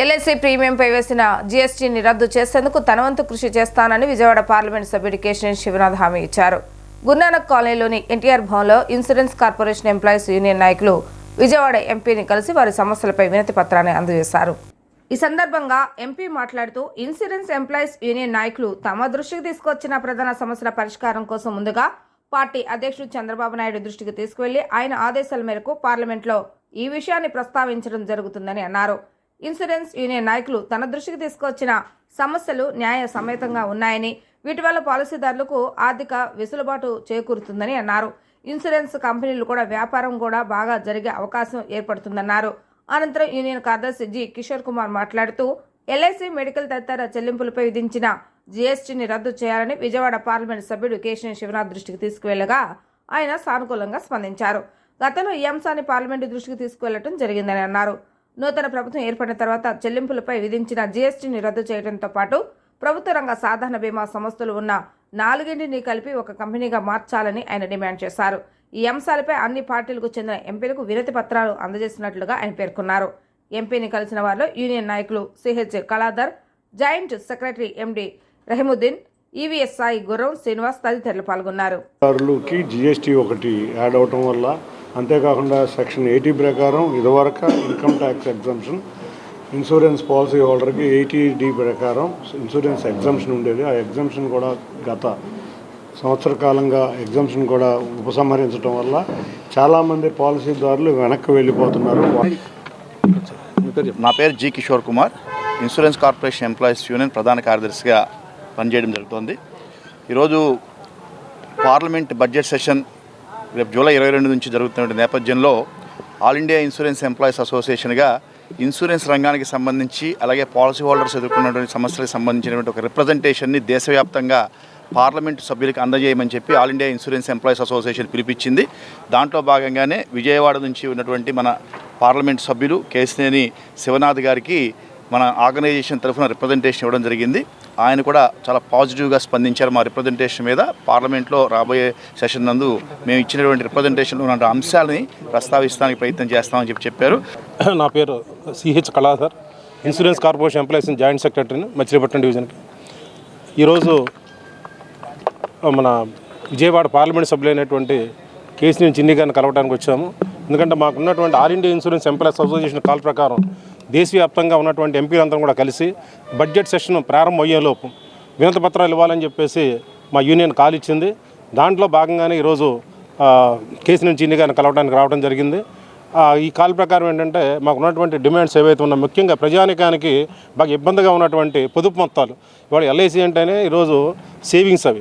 LIC ప్రీమియంపై వేసిన జీఎస్టీని రద్దు చేసేందుకు తనవంతు కృషి చేస్తానని విజయవాడ పార్లమెంట్ సభ్యుడు కేశినేని శివనాథ్ హామీ ఇచ్చారు. గురునానక్ కాలనీలోని ఎన్టీఆర్ భవన్లో ఇన్సూరెన్స్ కార్పొరేషన్ ఎంప్లాయీస్ యూనియన్ నాయకులు విజయవాడ ఎంపీని కలిసి వారి సమస్యలపై వినతి పత్రాన్ని అందజేశారు. ఈ సందర్భంగా ఎంపీ మాట్లాడుతూ ఇన్సూరెన్స్ ఎంప్లాయీస్ యూనియన్ నాయకులు తమ దృష్టికి తీసుకొచ్చిన ప్రధాన సమస్యల పరిష్కారం కోసం ముందుగా పార్టీ అధ్యక్షుడు చంద్రబాబు నాయుడు దృష్టికి తీసుకువెళ్ళి ఆయన ఆదేశాల మేరకు పార్లమెంట్లో ఈ విషయాన్ని ప్రస్తావించడం జరుగుతుందని అన్నారు. ఇన్సూరెన్స్ యూనియన్ నాయకులు తన దృష్టికి తీసుకొచ్చిన సమస్యలు న్యాయ సమేతంగా ఉన్నాయని వీటి వల్ల పాలసీదారులకు ఆర్థిక వెసులుబాటు చేకూరుతుందని అన్నారు. ఇన్సూరెన్స్ కంపెనీలు కూడా వ్యాపారం కూడా బాగా జరిగే అవకాశం ఏర్పడుతుందన్నారు. అనంతరం యూనియన్ కార్యదర్శి జి. కిషోర్ కుమార్ మాట్లాడుతూ ఎల్ఐసి మెడికల్ తదితర చెల్లింపులపై విధించిన జీఎస్టీని రద్దు చేయాలని విజయవాడ పార్లమెంట్ సభ్యుడు కేశినేని శివనాథ్ దృష్టికి తీసుకువెళ్ళగా ఆయన సానుకూలంగా స్పందించారు. గతంలో ఈ అంశాన్ని పార్లమెంటు దృష్టికి తీసుకువెళ్ళడం జరిగిందని అన్నారు. నూతన ప్రభుత్వం ఏర్పడిన తర్వాత చెల్లింపులపై విధించిన జీఎస్టీని రద్దు చేయడంతో పాటు ప్రభుత్వ రంగ సాధారణ బీమా సంస్థలు ఉన్న నాలుగింటిని కలిపి ఒక కంపెనీగా మార్చాలని ఆయన డిమాండ్ చేశారు. ఈ అంశాలపై అన్ని పార్టీలకు చెందిన ఎంపీలకు వినతి పత్రాలు అందజేస్తున్నట్లుగా ఆయన పేర్కొన్నారు. ఎంపీని కలిసిన వారిలో యూనియన్ నాయకులు CH Kaladhar joint secretary MD Rahimuddin EVS Sai Gurram Srinivas తదితరులు పాల్గొన్నారు. జిఎస్టీ ఒకటి యాడ్ అవటం వల్ల అంతేకాకుండా సెక్షన్ ఎయిటీ ప్రకారం ఇదివరకు income tax exemption insurance policy హోల్డర్కి eighty D ప్రకారం ఇన్సూరెన్స్ ఎగ్జంప్షన్ ఉండేది. ఆ ఎగ్జంప్షన్ కూడా గత సంవత్సర కాలంగా ఎగ్జంప్షన్ కూడా ఉపసంహరించడం వల్ల చాలామంది పాలసీదారులు వెనక్కి వెళ్ళిపోతున్నారు. నా పేరు G Kishore Kumar. Insurance corporation employees union ప్రధాన కార్యదర్శిగా పనిచేయడం జరుగుతోంది. ఈరోజు పార్లమెంట్ బడ్జెట్ సెషన్ రేపు జూలై ఇరవై రెండు నుంచి జరుగుతున్న నేపథ్యంలో ఆల్ ఇండియా ఇన్సూరెన్స్ ఎంప్లాయీస్ అసోసియేషన్గా ఇన్సూరెన్స్ రంగానికి సంబంధించి అలాగే పాలసీ హోల్డర్స్ ఎదుర్కొన్నటువంటి సమస్యలకు సంబంధించినటువంటి ఒక రిప్రజెంటేషన్ని దేశవ్యాప్తంగా పార్లమెంటు సభ్యులకు అందజేయమని చెప్పి all India insurance employees association పిలిపించింది. దాంట్లో భాగంగానే విజయవాడ నుంచి ఉన్నటువంటి మన పార్లమెంట్ సభ్యులు కేసినేని శివనాథ్ గారికి మన ఆర్గనైజేషన్ తరఫున రిప్రజెంటేషన్ ఇవ్వడం జరిగింది. ఆయన కూడా చాలా పాజిటివ్గా స్పందించారు మా రిప్రజెంటేషన్ మీద. పార్లమెంట్లో రాబోయే సెషన్ నందు మేము ఇచ్చినటువంటి రిప్రజెంటేషన్లో ఉన్న అంశాలని ప్రస్తావిస్తానికి ప్రయత్నం చేస్తామని చెప్పి చెప్పారు. నా పేరు CH Kaladhar. Insurance corporation employees joint సెక్రటరీని మచిలీపట్నం డివిజన్కి. ఈరోజు మన విజయవాడ పార్లమెంట్ సభ్యులైనటువంటి కేసీని చిన్ని గారిని కలవడానికి వచ్చాము. ఎందుకంటే మాకున్నటువంటి all India insurance employees association call ప్రకారం దేశవ్యాప్తంగా ఉన్నటువంటి ఎంపీలందరం కూడా కలిసి బడ్జెట్ సెషన్ ప్రారంభం అయ్యేలోపు వినతి పత్రాలు ఇవ్వాలని చెప్పేసి మా యూనియన్ కాల్ ఇచ్చింది. దాంట్లో భాగంగానే ఈరోజు కేసు నుంచి ఇన్ని గారిని కలవడానికి రావడం జరిగింది. ఈ కాల్ ప్రకారం ఏంటంటే మాకు ఉన్నటువంటి డిమాండ్స్ ఏవైతే ఉన్నా ముఖ్యంగా ప్రజానికానికి బాగా ఇబ్బందిగా ఉన్నటువంటి పొదుపు మొత్తాలు ఇవాళ ఎల్ఐసి అంటేనే ఈరోజు సేవింగ్స్ అవి.